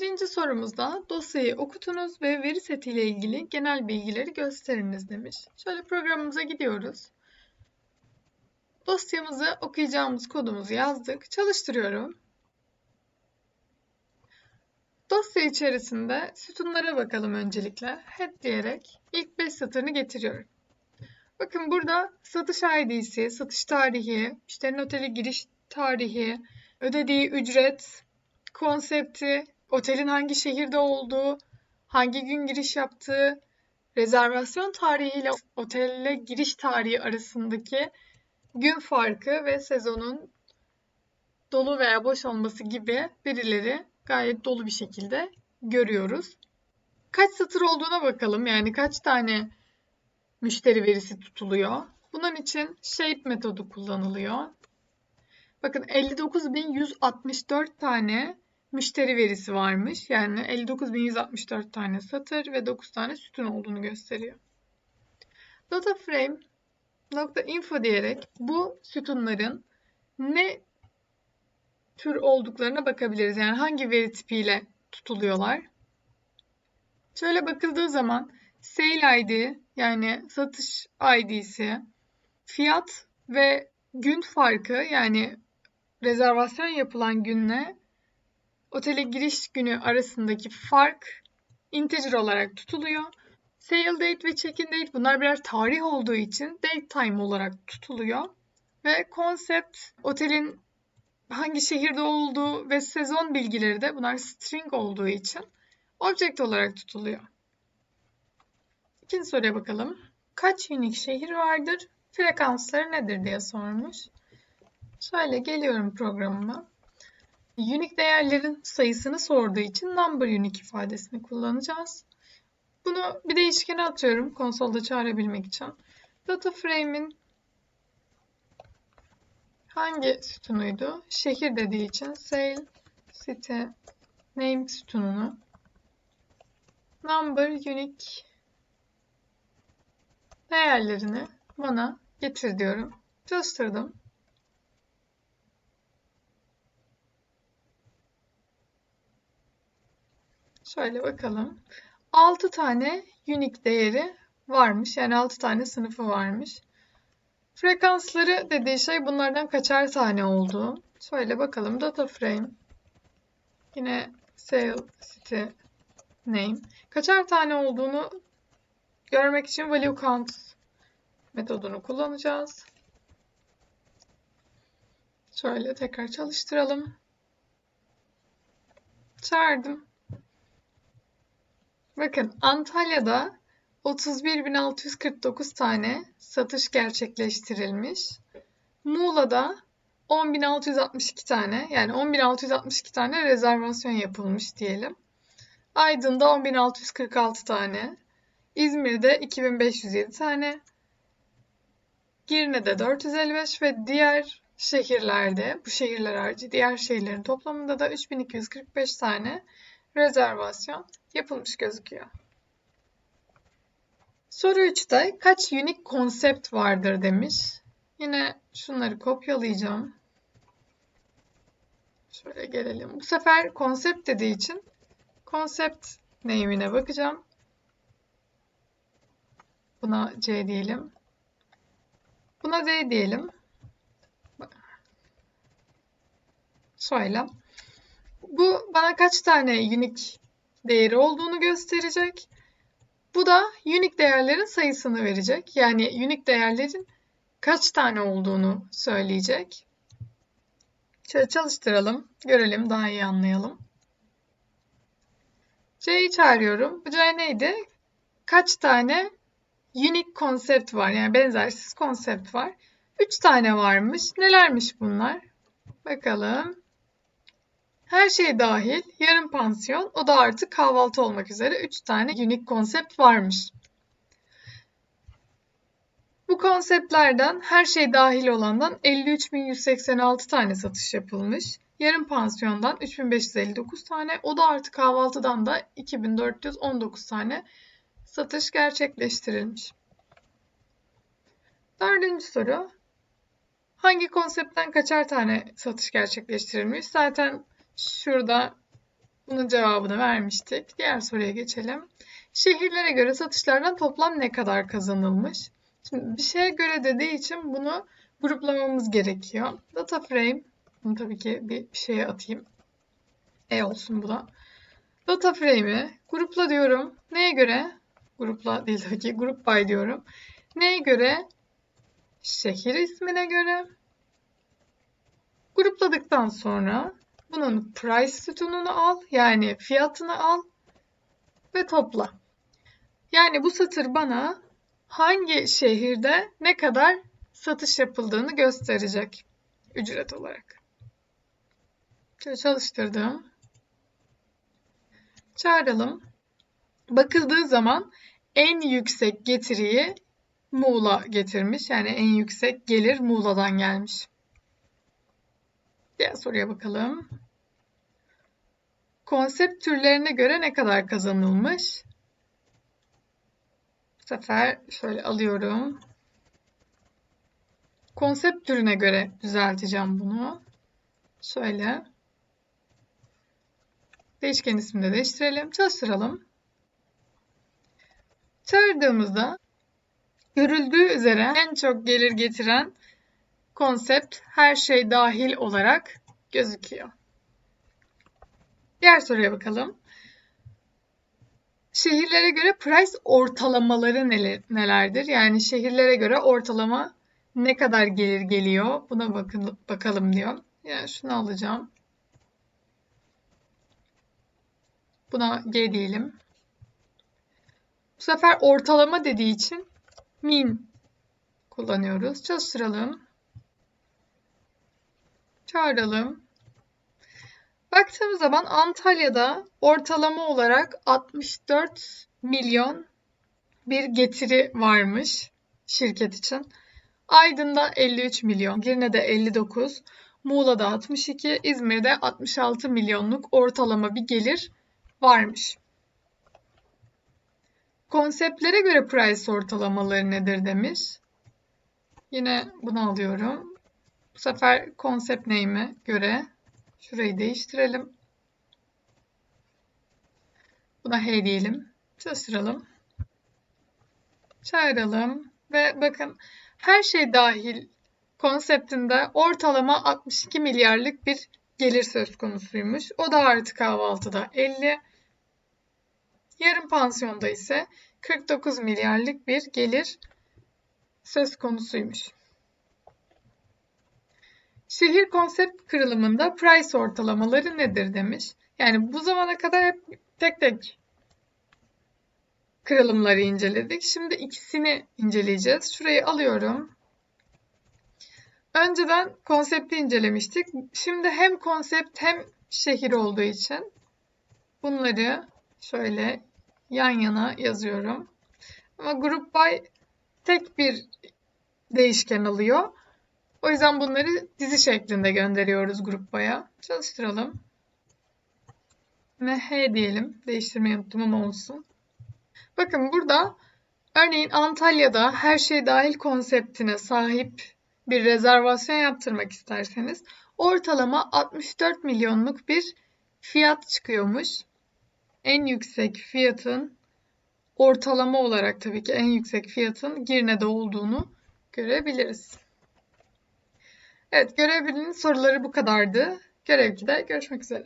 Birinci sorumuzda dosyayı okutunuz ve veri seti ile ilgili genel bilgileri gösteriniz demiş. Şöyle programımıza gidiyoruz. Dosyamızı okuyacağımız kodumuzu yazdık. Çalıştırıyorum. Dosya içerisinde sütunlara bakalım öncelikle. Head diyerek ilk 5 satırını getiriyorum. Bakın burada satış ID'si, satış tarihi, müşterinin otele giriş tarihi, ödediği ücret, konsepti, otelin hangi şehirde olduğu, hangi gün giriş yaptığı, rezervasyon tarihi ile otelle giriş tarihi arasındaki gün farkı ve sezonun dolu veya boş olması gibi verileri gayet dolu bir şekilde görüyoruz. Kaç satır olduğuna bakalım. Yani kaç tane müşteri verisi tutuluyor. Bunun için shape metodu kullanılıyor. Bakın 59.164 tane müşteri verisi varmış. Yani 59.164 tane satır ve 9 tane sütun olduğunu gösteriyor. Data diyerek bu sütunların ne tür olduklarına bakabiliriz. Yani hangi veri tipiyle tutuluyorlar. Şöyle bakıldığı zaman sale ID yani satış ID'si, fiyat ve gün farkı yani rezervasyon yapılan günle otele giriş günü arasındaki fark integer olarak tutuluyor. Sale date ve check-in date bunlar birer tarih olduğu için date time olarak tutuluyor. Ve concept otelin hangi şehirde olduğu ve sezon bilgileri de bunlar string olduğu için object olarak tutuluyor. İkinci soruya bakalım. Kaç unique şehir vardır? Frekansları nedir diye sormuş. Şöyle geliyorum programıma. Unique değerlerin sayısını sorduğu için number unique ifadesini kullanacağız. Bunu bir değişkene atıyorum konsolda çağırabilmek için. Data frame'in hangi sütunuydu? Şehir dediği için sale city name sütununu number unique değerlerini bana getir diyorum. Çalıştırdım. Şöyle bakalım. 6 tane unique değeri varmış. Yani 6 tane sınıfı varmış. Frekansları dediği şey bunlardan kaçar tane olduğu. Şöyle bakalım. Data frame. Yine sale city name. Kaçar tane olduğunu görmek için value count metodunu kullanacağız. Şöyle tekrar çalıştıralım. Çağırdım. Bakın Antalya'da 31.649 tane satış gerçekleştirilmiş. Muğla'da 10.662 tane yani 10.662 tane rezervasyon yapılmış diyelim. Aydın'da 10.646 tane. İzmir'de 2507 tane. Girne'de 455 ve diğer şehirlerde bu şehirler harici diğer şehirlerin toplamında da 3245 tane rezervasyon yapılmış gözüküyor. Soru 3'te kaç unique konsept vardır demiş. Yine şunları kopyalayacağım. Şöyle gelelim. Bu sefer konsept dediği için konsept name'ine bakacağım. Buna C diyelim. Buna D diyelim. Şöyle. Bu bana kaç tane unique değeri olduğunu gösterecek. Bu da unique değerlerin sayısını verecek. Yani unique değerlerin kaç tane olduğunu söyleyecek. Şöyle çalıştıralım. Görelim daha iyi anlayalım. C'yi çağırıyorum. Bu C neydi? Kaç tane unique konsept var? Yani benzersiz konsept var. 3 tane varmış. Nelermiş bunlar? Bakalım. Her şey dahil yarım pansiyon, o da artık kahvaltı olmak üzere 3 tane unique konsept varmış. Bu konseptlerden her şey dahil olandan 53.186 tane satış yapılmış. Yarım pansiyondan 3559 tane, o da artık kahvaltıdan da 2419 tane satış gerçekleştirilmiş. Dördüncü soru. Hangi konseptten kaçar tane satış gerçekleştirilmiş? Zaten şurada Bunun cevabını vermiştik. Diğer soruya geçelim. Şehirlere göre satışlardan toplam ne kadar kazanılmış? Şimdi bir şeye göre dediği için bunu gruplamamız gerekiyor. Data frame, bunu tabii ki bir şeye atayım. E olsun bu da. Data frame'i grupla diyorum. Neye göre? Grupla değil tabii ki. Group by diyorum. Neye göre? Şehir ismine göre. Grupladıktan sonra bunun price sütununu al. Yani fiyatını al. Ve topla. Yani bu satır bana hangi şehirde ne kadar satış yapıldığını gösterecek ücret olarak. Şöyle çalıştırdım. Çağıralım. Bakıldığı zaman en yüksek getiriyi Muğla getirmiş. Yani en yüksek gelir Muğla'dan gelmiş. Diğer soruya bakalım. Konsept türlerine göre ne kadar kazanılmış? Bu sefer şöyle alıyorum. Konsept türüne göre düzelteceğim bunu. Şöyle. Değişken ismini de değiştirelim. Çalıştıralım. Çağırdığımızda görüldüğü üzere en çok gelir getiren konsept her şey dahil olarak gözüküyor. Diğer soruya bakalım. Şehirlere göre price ortalamaları nelerdir? Yani şehirlere göre ortalama ne kadar gelir geliyor? Buna bakın, bakalım diyor. Yani şunu alacağım. Buna G diyelim. Bu sefer ortalama dediği için min kullanıyoruz. Çalıştıralım. Çağıralım. Baktığımız zaman Antalya'da ortalama olarak 64 milyon bir getiri varmış şirket için. Aydın'da 53 milyon, Girne'de 59, Muğla'da 62, İzmir'de 66 milyonluk ortalama bir gelir varmış. Konseptlere göre price ortalamaları nedir demiş. Yine bunu alıyorum. Bu sefer konsept name'e göre şurayı değiştirelim. Buna hey diyelim. Çalıştıralım. Çağıralım. Ve bakın her şey dahil konseptinde ortalama 62 milyarlık bir gelir söz konusuymuş. O da artı kahvaltıda 50. Yarım pansiyonda ise 49 milyarlık bir gelir söz konusuymuş. Şehir konsept kırılımında price ortalamaları nedir demiş. Yani bu zamana kadar hep tek tek kırılımları inceledik. Şimdi ikisini inceleyeceğiz. Şurayı alıyorum. Önceden konsepti incelemiştik. Şimdi hem konsept hem şehir olduğu için bunları şöyle yan yana yazıyorum. Ama group by tek bir değişken alıyor. O yüzden bunları dizi şeklinde gönderiyoruz group by'a. Çalıştıralım. Ve H diyelim. Değiştirmeyi unuttum ama olsun. Bakın burada örneğin Antalya'da her şey dahil konseptine sahip bir rezervasyon yaptırmak isterseniz ortalama 64 milyonluk bir fiyat çıkıyormuş. En yüksek fiyatın ortalama olarak tabii ki en yüksek fiyatın Girne'de olduğunu görebiliriz. Evet, görev soruları bu kadardı. Görev 2'de görüşmek üzere.